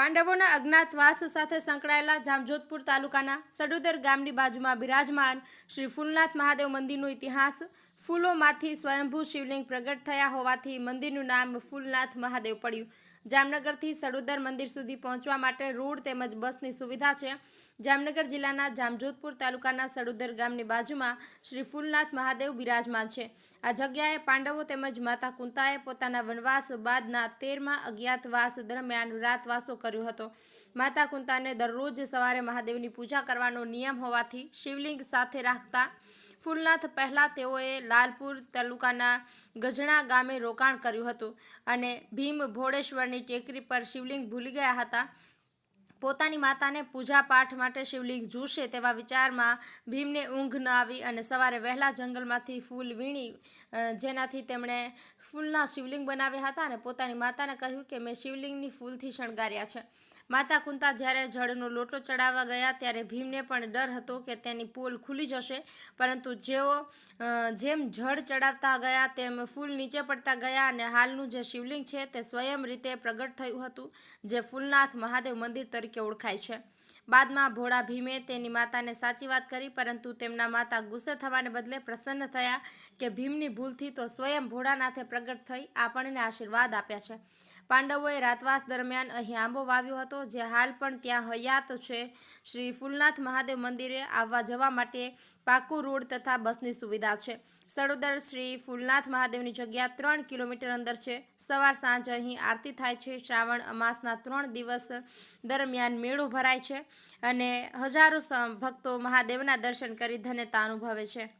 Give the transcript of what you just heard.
પાંડવોના અજ્ઞાતવાસ સાથે સંકળાયેલા જામજોધપુર તાલુકાના સડોદર ગામની બાજુમાં બિરાજમાન શ્રી ફૂલનાથ મહાદેવ મંદિરનો ઇતિહાસ ફૂલોમાંથી સ્વયંભૂ શિવલિંગ પ્રગટ થયા હોવાથી મંદિરનું નામ ફૂલનાથ મહાદેવ પડ્યું. જામનગરથી સડોદર મંદિર સુધી પહોંચવા માટે રોડ તેમજ બસની સુવિધા છે. જામનગર જિલ્લાના જામજોધપુર તાલુકાના સડોદર ગામની બાજુમાં શ્રી ફૂલનાથ મહાદેવ બિરાજમાન છે. આ જગ્યાએ પાંડવો તેમજ માતા કુંતાએ પોતાના વનવાસ બાદના તેરમા અજ્ઞાતવાસ દરમિયાન રાતવાસો કર્યો હતો. માતા કુંતાને દરરોજ સવારે મહાદેવની પૂજા કરવાનો નિયમ હોવાથી શિવલિંગ સાથે રાખતા ફૂલનાથ પહેલાં તેઓએ લાલપુર તાલુકાના ગજણા ગામે રોકાણ કર્યું હતું અને ભીમ ભોળેશ્વરની ટેકરી પર શિવલિંગ ભૂલી ગયા હતા. પોતાની માતાને પૂજા પાઠ માટે શિવલિંગ જોશે તેવા વિચારમાં ભીમને ઊંઘ ન આવી અને સવારે વહેલા જંગલમાંથી ફૂલ વીણી જેનાથી તેમણે ફૂલના શિવલિંગ બનાવ્યા હતા અને પોતાની માતાને કહ્યું કે મેં શિવલિંગની ફૂલથી શણગાર્યા છે. માતા કુંતા જ્યારે જળનો લોટો ચડાવવા ગયા ત્યારે ભીમને પણ ડર હતો કે તેની પોલ ખુલી જશે, પરંતુ જેઓ જેમ જળ ચડાવતા ગયા તેમ ફૂલ નીચે પડતા ગયા અને હાલનું જે શિવલિંગ છે તે સ્વયં રીતે પ્રગટ થયું હતું, જે ફૂલનાથ મહાદેવ મંદિર તરીકે ઓળખાય છે. બાદમાં ભોળા ભીમે તેની માતાને સાચી વાત કરી, પરંતુ તેમના માતા ગુસ્સે થવાને બદલે પ્રસન્ન થયા કે ભીમની ભૂલથી તો સ્વયં ભોળાનાથે પ્રગટ થઈ આપણને આશીર્વાદ આપ્યા છે. પાંડવોએ રાતવાસ દરમિયાન અહીં આંબો વાવ્યો હતો, જે હાલ પણ ત્યાં હયાત છે. શ્રી ફૂલનાથ મહાદેવ મંદિરે આવવા જવા માટે પાકુ રોડ તથા બસની સુવિધા છે. સડોદર શ્રી ફૂલનાથ મહાદેવની જગ્યા ત્રણ કિલોમીટર અંદર છે. સવાર સાંજ અહીં આરતી થાય છે. શ્રાવણ અમાસના ત્રણ દિવસ દરમિયાન મેળો ભરાય છે અને હજારો ભક્તો મહાદેવના દર્શન કરી ધન્યતા અનુભવે છે.